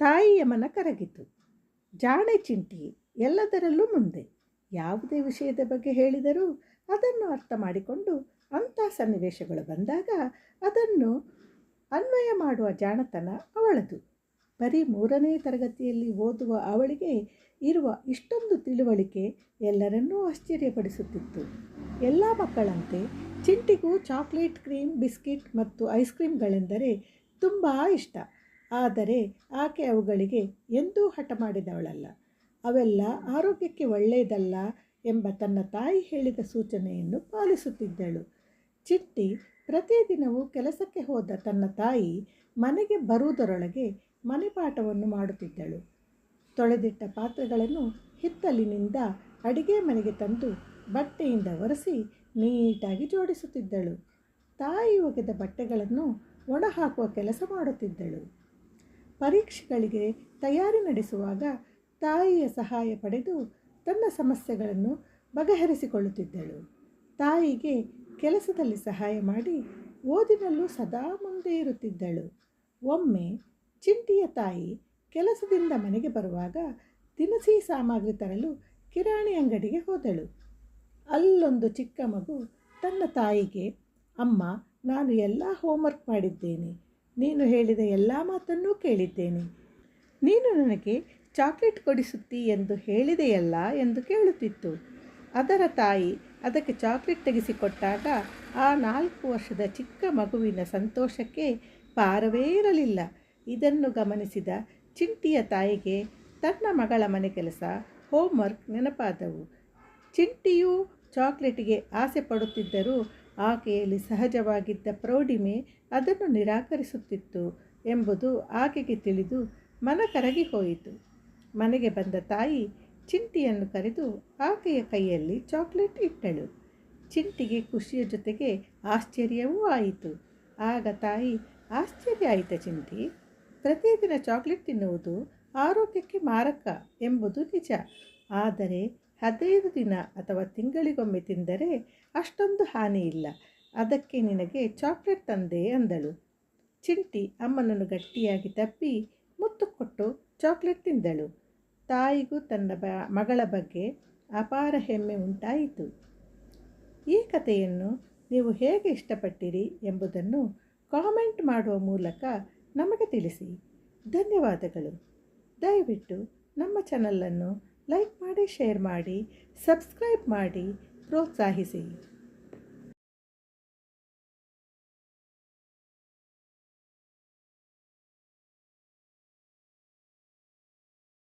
ತಾಯಿಯ ಮನ ಕರಗಿತು. ಜಾಣೆ ಚಿಂಟಿ ಎಲ್ಲದರಲ್ಲೂ ಮುಂದೆ. ಯಾವುದೇ ವಿಷಯದ ಬಗ್ಗೆ ಹೇಳಿದರೂ ಅದನ್ನು ಅರ್ಥ ಮಾಡಿಕೊಂಡು ಅಂಥ ಸನ್ನಿವೇಶಗಳು ಬಂದಾಗ ಅದನ್ನು ಅನ್ವಯ ಮಾಡುವ ಜಾಣತನ ಅವಳದು. ಬರೀ ಮೂರನೇ ತರಗತಿಯಲ್ಲಿ ಓದುವ ಅವಳಿಗೆ ಇರುವ ಇಷ್ಟೊಂದು ತಿಳುವಳಿಕೆ ಎಲ್ಲರನ್ನೂ ಆಶ್ಚರ್ಯಪಡಿಸುತ್ತಿತ್ತು. ಎಲ್ಲ ಮಕ್ಕಳಂತೆ ಚಿಂಟಿಗೂ ಚಾಕ್ಲೇಟ್ ಕ್ರೀಮ್, ಬಿಸ್ಕಿಟ್ ಮತ್ತು ಐಸ್ ಕ್ರೀಮ್ಗಳೆಂದರೆ ತುಂಬ ಇಷ್ಟ. ಆದರೆ ಆಕೆ ಅವುಗಳಿಗೆ ಎಂದೂ ಹಠ ಮಾಡಿದವಳಲ್ಲ. ಅವೆಲ್ಲ ಆರೋಗ್ಯಕ್ಕೆ ಒಳ್ಳೆಯದಲ್ಲ ಎಂಬ ತನ್ನ ತಾಯಿ ಹೇಳಿದ ಸೂಚನೆಯನ್ನು ಪಾಲಿಸುತ್ತಿದ್ದಳು. ಚಿಟ್ಟಿ ಪ್ರತಿದಿನವೂ ಕೆಲಸಕ್ಕೆ ಹೋದ ತನ್ನ ತಾಯಿ ಮನೆಗೆ ಬರುವುದರೊಳಗೆ ಮನೆಪಾಠವನ್ನು ಮಾಡುತ್ತಿದ್ದಳು. ತೊಳೆದಿಟ್ಟ ಪಾತ್ರೆಗಳನ್ನು ಹಿತ್ತಲಿನಿಂದ ಅಡಿಗೆ ಮನೆಗೆ ತಂದು ಬಟ್ಟೆಯಿಂದ ಒರೆಸಿ ನೀಟಾಗಿ ಜೋಡಿಸುತ್ತಿದ್ದಳು. ತಾಯಿ ಒಗೆದ ಬಟ್ಟೆಗಳನ್ನು ಒಣ ಹಾಕುವ ಕೆಲಸ ಮಾಡುತ್ತಿದ್ದಳು. ಪರೀಕ್ಷೆಗಳಿಗೆ ತಯಾರಿ ನಡೆಸುವಾಗ ತಾಯಿಯ ಸಹಾಯ ಪಡೆದು ತನ್ನ ಸಮಸ್ಯೆಗಳನ್ನು ಬಗೆಹರಿಸಿಕೊಳ್ಳುತ್ತಿದ್ದಳು. ತಾಯಿಗೆ ಕೆಲಸದಲ್ಲಿ ಸಹಾಯ ಮಾಡಿ ಓದಿನಲ್ಲೂ ಸದಾ ಮುಂದೆ ಇರುತ್ತಿದ್ದಳು. ಒಮ್ಮೆ ಚಿಂಟಿಯ ತಾಯಿ ಕೆಲಸದಿಂದ ಮನೆಗೆ ಬರುವಾಗ ದಿನಸಿ ಸಾಮಗ್ರಿ ತರಲು ಕಿರಾಣಿ ಅಂಗಡಿಗೆ ಹೋದಳು. ಅಲ್ಲೊಂದು ಚಿಕ್ಕ ಮಗು ತನ್ನ ತಾಯಿಗೆ, ಅಮ್ಮ, ನಾನು ಎಲ್ಲ ಹೋಮ್ವರ್ಕ್ ಮಾಡಿದ್ದೇನೆ. ನೀನು ಹೇಳಿದ ಎಲ್ಲ ಮಾತನ್ನೂ ಕೇಳಿದ್ದೇನೆ. ನೀನು ನನಗೆ ಚಾಕ್ಲೇಟ್ ಕೊಡಿಸುತ್ತಿ ಎಂದು ಹೇಳಿದೆಯಲ್ಲ ಎಂದು ಕೇಳುತ್ತಿತ್ತು. ಅದರ ತಾಯಿ ಅದಕ್ಕೆ ಚಾಕ್ಲೇಟ್ ತೆಗೆಸಿಕೊಟ್ಟಾಗ ಆ ನಾಲ್ಕು ವರ್ಷದ ಚಿಕ್ಕ ಮಗುವಿನ ಸಂತೋಷಕ್ಕೆ ಪಾರವೇ ಇರಲಿಲ್ಲ. ಇದನ್ನು ಗಮನಿಸಿದ ಚಿಂಟಿಯ ತಾಯಿಗೆ ತನ್ನ ಮಗಳ ಮನೆ ಕೆಲಸ ಹೋಮ್ವರ್ಕ್ ನೆನಪಾದವು. ಚಿಂಟಿಯೂ ಚಾಕ್ಲೇಟಿಗೆ ಆಸೆ ಪಡುತ್ತಿದ್ದರೂ ಆಕೆಯಲ್ಲಿ ಸಹಜವಾಗಿದ್ದ ಪ್ರೌಢಿಮೆ ಅದನ್ನು ನಿರಾಕರಿಸುತ್ತಿತ್ತು ಎಂಬುದು ಆಕೆಗೆ ತಿಳಿದು ಮನ ಕರಗಿ ಹೋಯಿತು. ಮನೆಗೆ ಬಂದ ತಾಯಿ ಚಿಂಟಿಯನ್ನು ಕರೆದು ಆಕೆಯ ಕೈಯಲ್ಲಿ ಚಾಕ್ಲೇಟ್ ಇಟ್ಟಳು. ಚಿಂಟಿಗೆ ಖುಷಿಯ ಜೊತೆಗೆ ಆಶ್ಚರ್ಯವೂ ಆಯಿತು. ಆಗ ತಾಯಿ, ಆಶ್ಚರ್ಯ ಆಯಿತ ಚಿಂಟಿ? ಪ್ರತಿದಿನ ಚಾಕ್ಲೇಟ್ ತಿನ್ನುವುದು ಆರೋಗ್ಯಕ್ಕೆ ಮಾರಕ ಎಂಬುದು ನಿಜ. ಆದರೆ ಹದಿನೈದು ದಿನ ಅಥವಾ ತಿಂಗಳಿಗೊಮ್ಮೆ ತಿಂದರೆ ಅಷ್ಟೊಂದು ಹಾನಿ ಇಲ್ಲ. ಅದಕ್ಕೆ ನಿನಗೆ ಚಾಕ್ಲೇಟ್ ತಂದೆ ಅಂದಳು. ಚಿಂಟಿ ಅಮ್ಮನನ್ನು ಗಟ್ಟಿಯಾಗಿ ತಪ್ಪಿ ಮುತ್ತು ಕೊಟ್ಟು ಚಾಕ್ಲೇಟ್ ತಿಂದಳು. ತಾಯಿಗೂ ತನ್ನ ಬ, ಮಗಳ ಬಗ್ಗೆ ಅಪಾರ ಹೆಮ್ಮೆ ಉಂಟಾಯಿತು. ಈ ಕಥೆಯನ್ನು ನೀವು ಹೇಗೆ ಇಷ್ಟಪಟ್ಟಿರಿ ಎಂಬುದನ್ನು ಕಾಮೆಂಟ್ ಮಾಡುವ ಮೂಲಕ ನಮಗೆ ತಿಳಿಸಿ. ಧನ್ಯವಾದಗಳು. ದಯವಿಟ್ಟು ನಮ್ಮ ಚಾನಲನ್ನು ಲೈಕ್ ಮಾಡಿ ಶೇರ್ ಮಾಡಿ ಸಬ್ಸ್ಕ್ರೈಬ್ ಮಾಡಿ ಪ್ರೋತ್ಸಾಹಿಸಿ.